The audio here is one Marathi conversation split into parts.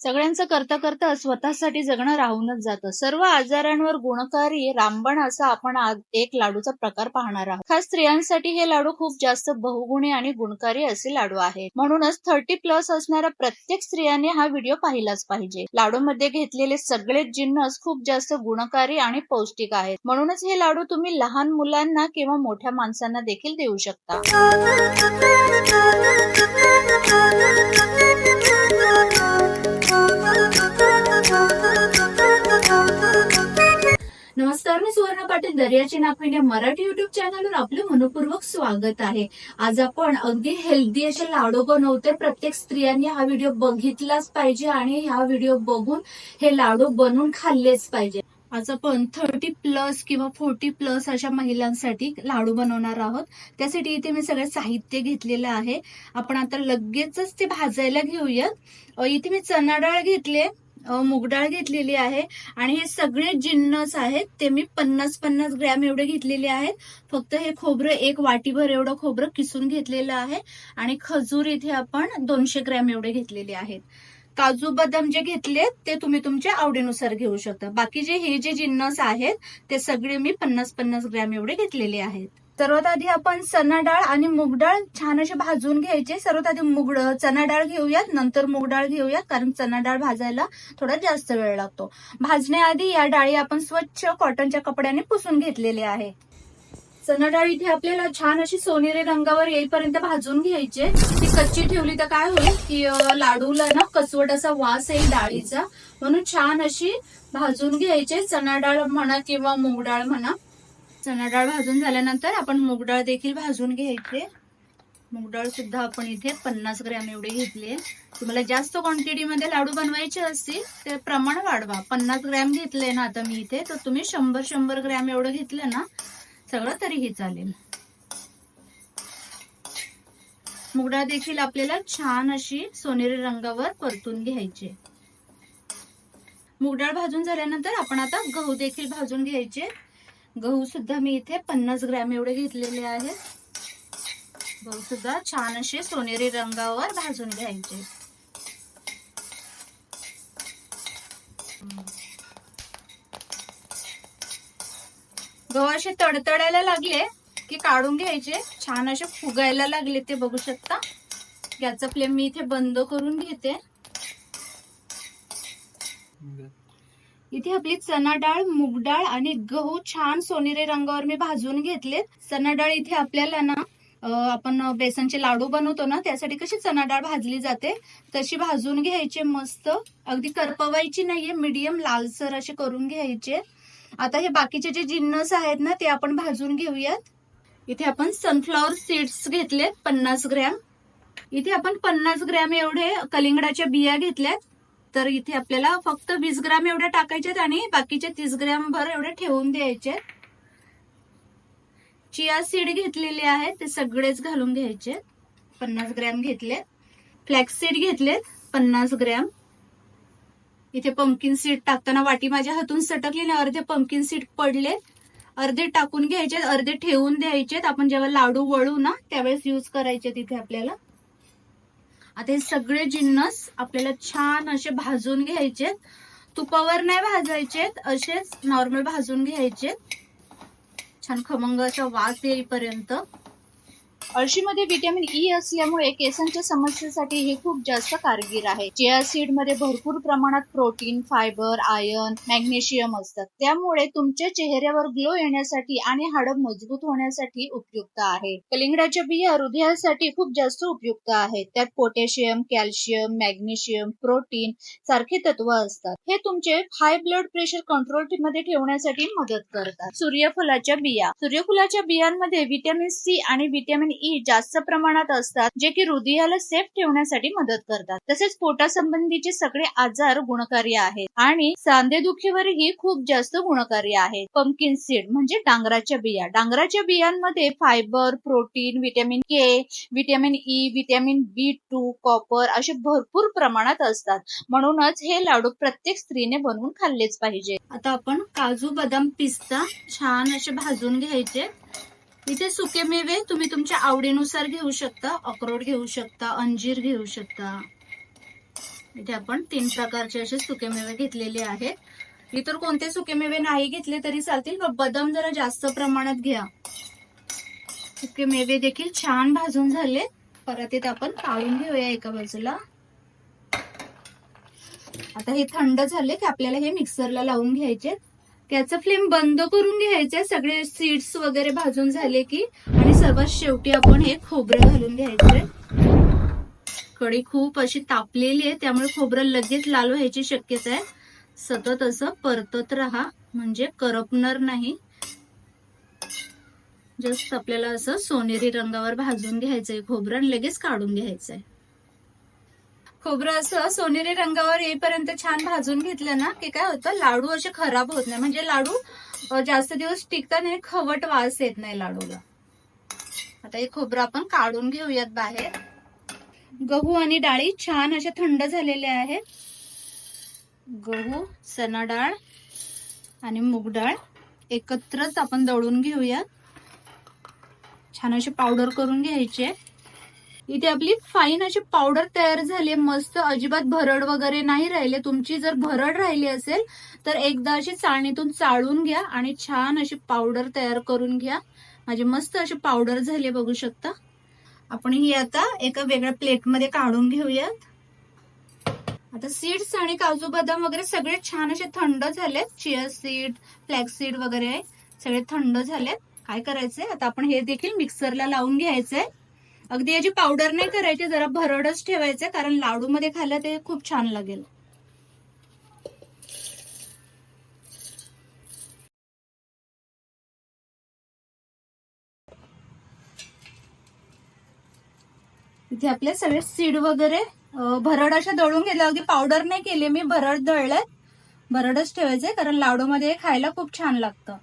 सगळ्यांचं करता करता स्वतःसाठी जगणं राहूनच जातं. सर्व आजारांवर गुणकारी रामबण असा आपण एक लाडूचा प्रकार पाहणार आहोत. खास स्त्रियांसाठी हे लाडू खूप जास्त बहुगुणी आणि गुणकारी असे लाडू आहे म्हणूनच थर्टी प्लस असणाऱ्या प्रत्येक स्त्रियांनी हा व्हिडिओ पाहिलाच पाहिजे. लाडूमध्ये घेतलेले सगळेच जिन्नस खूप जास्त गुणकारी आणि पौष्टिक आहेत. म्हणूनच हे लाडू तुम्ही लहान मुलांना किंवा मोठ्या माणसांना देखील देऊ शकता. दर्याची नाफिंड या मराठी युट्यूब चॅनलवर आपलं मनपूर्वक स्वागत आहे. आज आपण अगदी हेल्दी असे लाडू बनवते प्रत्येक स्त्रियांनी हा व्हिडिओ बघितलाच पाहिजे आणि हा व्हिडिओ बघून हे लाडू बनवून खाल्लेच पाहिजे. आज आपण थर्टी प्लस किंवा फोर्टी प्लस अशा महिलांसाठी लाडू बनवणार आहोत. त्यासाठी इथे मी सगळं साहित्य घेतलेलं आहे. आपण आता लगेचच ते भाजायला घेऊयात. इथे मी चना डाळ घेतले मूग डाळ घेतलेली आहे. आणि हे सगळे जिन्नस आहेत. ते मी पन्नास पन्नास ग्रॅम एवढे घेतलेले आहेत. फक्त हे खोबरं एक वाटीभर एवढं खोबरं किसून घेतलेलं आहे. आणि खजूर इथे आपण दोनशे ग्रॅम एवढे घेतलेले आहेत. काजू बदाम जे घेतलेत ते तुम्ही तुमच्या आवडीनुसार घेऊ शकता. बाकी जे हे जे जिन्नस आहेत ते सगळे मी पन्नास पन्नास ग्रॅम एवढे घेतलेले आहेत. सर्वात आधी आपण चना डाळ आणि मूग डाळ छान अशी भाजून घ्यायचे. सर्वात आधी मूग चना डाळ घेऊयात. नंतर मूग डाळ घेऊयात कारण चना डाळ भाजायला थोडा जास्त वेळ लागतो. भाजण्याआधी या डाळी आपण स्वच्छ कॉटनच्या कपड्याने पुसून घेतलेली आहे. चना डाळ इथे आपल्याला छान अशी सोनेरी रंगावर येईपर्यंत भाजून घ्यायचे ती कच्ची ठेवली तर काय होईल की लाडूला ना कसवट असा वास येईल डाळीचा. म्हणून छान अशी भाजून घ्यायचे चना डाळ म्हणा किंवा मूग डाळ म्हणा. चणा डाळ भाजून झाल्यानंतर आपण मूग डाळ देखील भाजून घ्यायचे. मूग डाळ सुद्धा आपण इथे पन्नास ग्रॅम एवढे घेतले. तुम्हाला जास्त क्वांटिटीमध्ये लाडू बनवायचे असतील ते प्रमाण वाढवा. पन्नास ग्रॅम घेतले ना आता मी इथे तर तुम्ही शंभर शंभर ग्रॅम एवढं घेतलं ना सगळं तरीही चालेल. मुगडा देखील आपल्याला छान अशी सोनेरी रंगावर परतून घ्यायचे मुगडाळ भाजून झाल्यानंतर आपण आता गहू देखील भाजून घ्यायचे. गहू सुद्धा मी इथे पन्नास ग्रॅम एवढे घेतलेले आहेत. गहू सुद्धा छान असे सोनेरी रंगावर भाजून घ्यायचे. गहू असे तडतडायला लागले की काढून घ्यायचे. छान असे फुगायला लागले ते बघू शकता. गॅसचा फ्लेम मी इथे बंद करून घेते. इथे आपली चना डाळ मूग डाळ आणि गहू छान सोनेरी रंगावर मी भाजून घेतले चना डाळ इथे आपल्याला ना आपण बेसनचे लाडू बनवतो ना त्यासाठी कशी चना डाळ भाजली जाते तशी भाजून घ्यायचे मस्त. अगदी करपवायची नाहीये मीडियम लालसर असे करून घ्यायचे. आता हे बाकीचे जे जिन्नस आहेत ना ते आपण भाजून घेऊयात. इथे आपण सनफ्लॉवर सीड्स घेतले पन्नास ग्रॅम. इथे आपण पन्नास ग्रॅम एवढे कलिंगडाच्या बिया घेतल्यात. तर इथे आपल्याला फक्त वीस ग्राम एवढ्या टाकायच्यात आणि बाकीचे तीस ग्रॅम भर एवढे ठेवून द्यायचे. चिया सीड घेतलेले आहेत ते सगळेच घालून घ्यायचे. पन्नास ग्रॅम घेतले. फ्लॅक्स सीड घेतलेत पन्नास ग्रॅम. इथे पंपकिन सीड टाकताना वाटी माझ्या हातून सटकली आणि अर्धे पंपकिन सीड पडले. अर्धे टाकून घ्यायचे अर्धे ठेवून द्यायचेत आपण जेव्हा लाडू वळू ना त्यावेळेस युज करायचे तिथे आपल्याला. आता हे सगळे जिन्नस आपल्याला छान असे भाजून घ्यायचे तुपावर नाही भाजायचेत असेच नॉर्मल भाजून घ्यायचे छान खमंग असा वास येईपर्यंत. अळशीमध्ये व्हिटॅमिन ई e असल्यामुळे केसांच्या समस्येसाठी हे खूप जास्त कारगीर आहे. चिया सीडमध्ये भरपूर प्रमाणात प्रोटीन फायबर आयर्न मॅग्नेशियम असतात. त्यामुळे तुमच्या चेहऱ्यावर ग्लो येण्यासाठी आणि हाड मजबूत होण्यासाठी उपयुक्त आहे. कलिंगडाच्या बिया हृदयासाठी खूप जास्त उपयुक्त आहेत. त्यात पोटॅशियम कॅल्शियम मॅग्नेशियम प्रोटीन सारखे तत्व असतात. हे तुमचे हाय ब्लड प्रेशर कंट्रोलमध्ये ठेवण्यासाठी मदत करतात. सूर्यफुलाच्या बिया. सूर्यफुलाच्या बियांमध्ये व्हिटॅमिन सी आणि व्हिटॅमिन ई जास्त प्रमाणात असतात जे की हृदयाला सेफ ठेवण्यासाठी मदत करतात. तसेच पोटासंबंधीचे सगळे आजार गुणकारी आहेत आणि सांधेदुखीवरही खूप जास्त गुणकारी आहेत. पंपकिन सीड म्हणजे डांगराच्या बिया. डांगराच्या बियांमध्ये fibre protein vitamin K vitamin E vitamin B two copper असे भरपूर प्रमाणात असतात. म्हणूनच हे लाडू प्रत्येक स्त्रीने बनवून खाल्लेच पाहिजे. आता आपण काजू बदाम पिस्ता छान असे भाजून घ्यायचे. इथे सुके मेवे तुम्ही तुमच्या आवडीनुसार घेऊ शकता अक्रोड घेऊ शकता अंजीर घेऊ शकता. इथे आपण तीन प्रकारचे असे सुकेमेवे घेतलेले आहेत. इतर कोणते सुकेमेवे नाही घेतले तरी चालतील पण बदाम जरा जास्त प्रमाणात घ्या. सुकेमेवे देखील छान भाजून झाले. परत इथे आपण काढून घेऊया एका बाजूला. आता हे थंड झाले की आपल्याला हे मिक्सरला लावून घ्यायचे. त्याचं फ्लेम बंद करून घ्यायचे सगळे सीड्स वगैरे भाजून झाले की आणि सर्वात शेवटी आपण हे खोबरं घालून घ्यायचे कढी खूप अशी तापलेली आहे त्यामुळे खोबरं लगेच लाल व्हायची शक्यता आहे. सतत असं परतत राहा म्हणजे करपणार नाही. जस्ट आपल्याला असं सोनेरी रंगावर भाजून घ्यायचंय खोबरं आणि लगेच काढून घ्यायचंय. खोबरं असं सोनेरी रंगावर येईपर्यंत छान भाजून घेतलं ना की काय होतं लाडू असे खराब होत नाही. म्हणजे लाडू जास्त दिवस टिकतात आणि खवट वास येत नाही लाडूला. आता हे खोबरं आपण काढून घेऊयात बाहेर. गहू आणि डाळी छान अशा थंड झालेल्या आहेत. गहू चना डाळ आणि मूग डाळ एकत्रच आपण दळून घेऊयात. छान अशी पावडर करून घ्यायचे. आहे इथे आपली फाईन अशी पावडर तयार झाली मस्त अजिबात भरड वगैरे नाही राहिले. तुमची जर भरड राहिली असेल तर एकदा अशी चाळणीतून चाळून घ्या आणि छान अशी पावडर तयार करून घ्या. माझी मस्त अशी पावडर झाली बघू शकता. आपण ही आता एका वेगळ्या प्लेटमध्ये काढून घेऊयात. आता सीड्स आणि काजू बदाम वगैरे सगळे छान असे थंड झालेत. चिया सीड फ्लॅक्स सीड वगैरे सगळे थंड झालेत. काय करायचंय? आता आपण हे देखील मिक्सरला लावून घ्यायचंय. अगदी याची पावडर नाही करायची जरा भरडच ठेवायचं कारण लाडू मध्ये खाल्लं ते खूप छान लागेल. इथे आपले सगळे सीड वगैरे भरड अशा दळून घेतल्या. अगदी पावडर नाही केली मी भरड दळलंय भरडच ठेवायचंय कारण लाडूमध्ये मध्ये खायला खूप छान लागतं.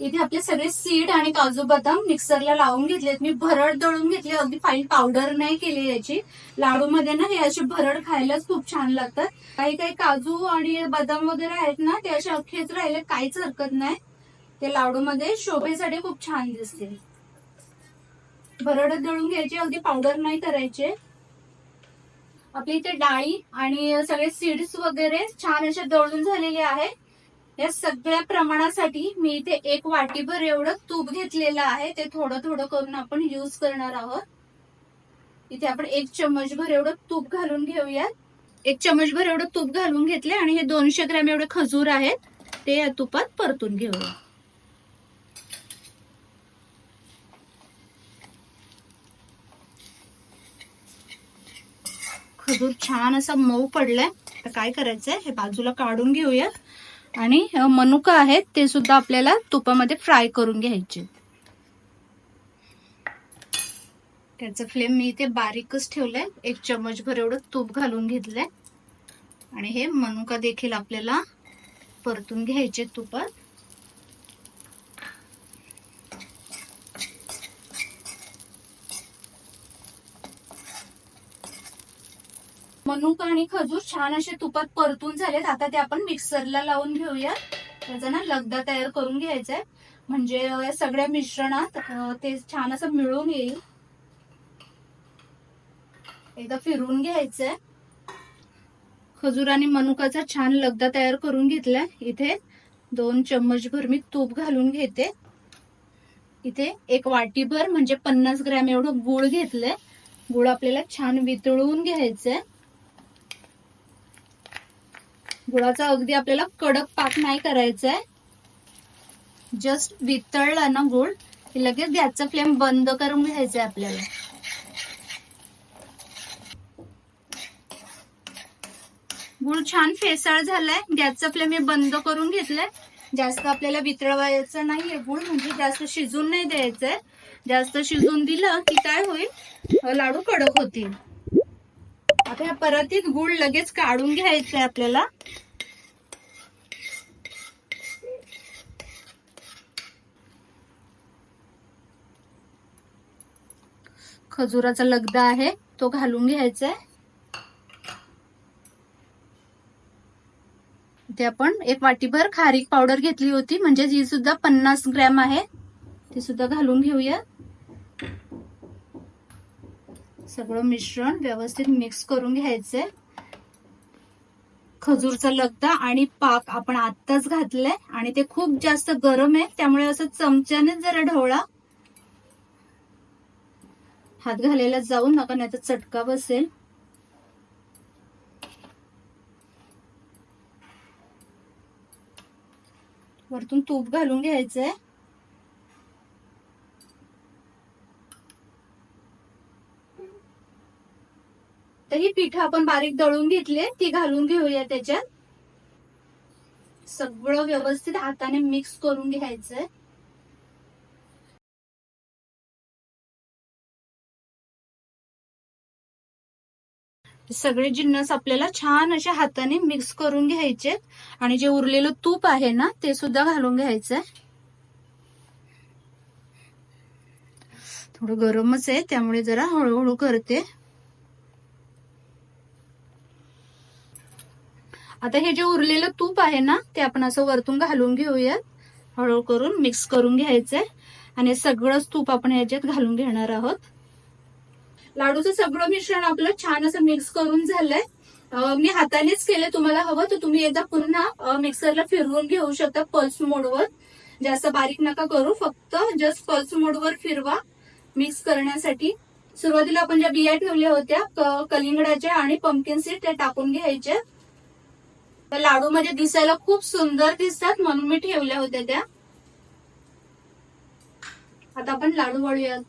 इथे आपले सगळे सीड आणि काजू बदाम मिक्सरला लावून घेतलेत. मी भरड दळून घेतली अगदी फाईन पावडर नाही केली याची. लाडू मध्ये ना हे असे भरड खायलाच खूप छान लागतात. काही काही काजू आणि बदाम वगैरे आहेत ना ते असे अख्खेच राहिले काहीच हरकत नाही. ते लाडू मध्ये शोभेसाठी खूप छान दिसते भरड दळून घ्यायची अगदी पावडर नाही करायचे. आपली इथे डाळी आणि सगळे सीड्स वगैरे छान असे दळून झालेले आहेत. या सगळ्या प्रमाणासाठी मी इथे एक वाटीभर एवढं तूप घेतलेलं आहे. ते थोडं थोडं करून आपण युज करणार आहोत. इथे आपण एक चम्मचभर एवढं तूप घालून घेऊयात. एक चम्मचभर एवढं तूप घालून घेतले आणि हे दोनशे ग्रॅम एवढे खजूर आहेत ते या तुपात परतून घेऊया. खजूर छान असा मऊ पडलाय. तर काय करायचंय? हे बाजूला काढून घेऊयात. आणि मनुका आहेत ते सुद्धा आपल्याला तुपामध्ये फ्राय करून घ्यायचे. त्याचं फ्लेम मी इथे बारीकच ठेवलंय. एक चमचभर एवढं तूप घालून घेतलंय. आणि हे मनुका देखील आपल्याला परतून घ्यायचे तुपात. मनुका आणि खजूर छान असे तुपात परतून झालेत. आता ते आपण मिक्सरला लावून घेऊया. त्याचा ना लगदा तयार करून घ्यायचा आहे म्हणजे या सगळ्या मिश्रणात ते छान असं मिळून येईल. एकदा फिरून घ्यायचंय. खजूर आणि मनुकाचा छान लगदा तयार करून घेतलाय. इथे दोन चम्मच भर मी तूप घालून घेते. इथे एक वाटीभर म्हणजे पन्नास ग्रॅम एवढं गुळ घेतलंय. गुळ आपल्याला छान वितळून घ्यायचंय. गुळाचा अगदी आपल्याला कडक पाक नाही करायचा आहे जस्ट वितळला ना गुळ की लगेच गॅसचा फ्लेम बंद करून घ्यायचा आहे आपल्याला. गुळ छान फेसाळ झालाय. गॅसचा फ्लेम हे बंद करून घेतलाय. जास्त आपल्याला वितळवायचं नाहीये गुळ म्हणजे जास्त शिजून नाही द्यायचंय. जास्त शिजून दिलं की काय होईल? लाडू कडक होतील. आता परत परतीत गुळ लगेच काढून घ्यायचंय आपल्याला. खजुराचा लगदा आहे तो घालून घ्यायचा आहे. ते आपण एक वाटीभर खारीक पावडर घेतली होती म्हणजे ही सुद्धा पन्नास ग्रॅम आहे ती सुद्धा घालून घेऊया. सगळं मिश्रण व्यवस्थित मिक्स करून घ्यायचंय. खजूरचा लगदा आणि पाक आपण आत्ताच घातलंय आणि ते खूप जास्त गरम आहे त्यामुळे असं चमच्याने जरा ढवळा. हात घालायला जाऊ नका नाही तर चटका बसेल. वरतून तूप घालून घ्यायचंय. तर ही पिठं आपण बारीक दळून घेतले ती घालून घेऊया त्याच्यात. सगळं व्यवस्थित हाताने मिक्स करून घ्यायचंय. सगळे जिन्नस आपल्याला छान अशा हाताने मिक्स करून घ्यायचे आणि जे उरलेलं तूप आहे ना ते सुद्धा घालून घ्यायचंय. थोडं गरमच आहे त्यामुळे जरा हळूहळू करते. आता हे जे उरलेलं तूप आहे ना ते आपण असं वरतून घालून घेऊयात. हळू करून मिक्स करून घ्यायचंय. आणि सगळंच तूप आपण याच्यात घालून घेणार आहोत. लाडूचं सगळं मिश्रण आपलं छान असं मिक्स करून झालंय. मी हातानेच केलं तुम्हाला हवं तर तुम्ही एकदा पुन्हा मिक्सरला फिरवून घेऊ शकता पल्स मोडवर जास्त बारीक नका करू फक्त जस्ट पल्स मोडवर फिरवा मिक्स करण्यासाठी. सुरुवातीला आपण ज्या बिया ठेवल्या होत्या कलिंगडाच्या आणि पंपकिन सीड त्या टाकून घ्यायच्या. लाडू मध्ये दिसायला खूप सुंदर दिसतात म्हणून मी ठेवल्या होत्या त्या. आता आपण लाडू वळूयात.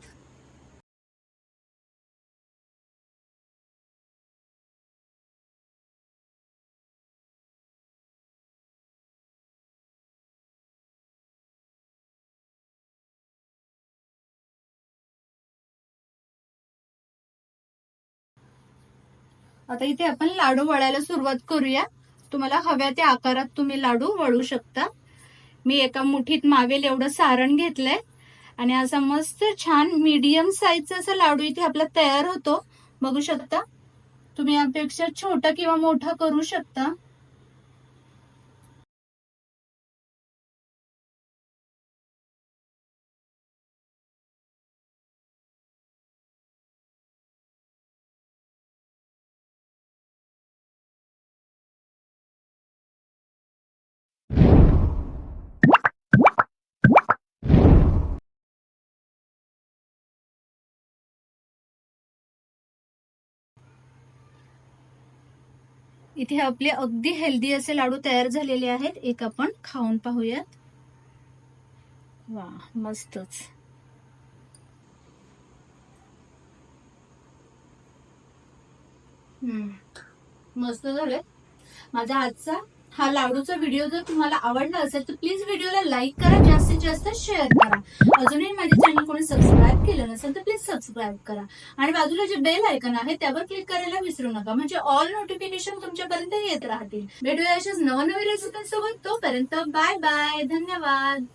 आता इथे आपण लाडू वळायला सुरुवात करूया. तुम्हाला हव्या त्या आकारात तुम्ही लाडू वळू शकता. मी एका मुठीत मावेल एवढं सारण घेतलंय. आणि असा मस्त छान मीडियम साईजचा असा लाडू इथे आपला तयार होतो. बघू शकता. तुम्ही यापेक्षा छोटा किंवा मोठा करू शकता. इथे आपले अगदी हेल्दी असे लाडू तयार झालेले आहेत. एक आपण खाऊन पाहूयात. वा मस्तच. हम्म मस्त झालंय. माझा आजचा हा लाडूचा व्हिडिओ जर तुम्हाला आवडला असेल तर प्लीज व्हिडिओला लाईक करा जास्तीत जास्त शेअर करा. अजूनही माझ्या चॅनल कोणी सबस्क्राईब केलं नसेल तर प्लीज सबस्क्राईब करा. आणि बाजूला जे बेल आयकन आहे त्यावर क्लिक करायला विसरू नका. म्हणजे ऑल नोटिफिकेशन तुमच्यापर्यंत येत राहतील. भेटूया अशाच नवनवीन रेसिपींसोबत तोपर्यंत बाय बाय धन्यवाद.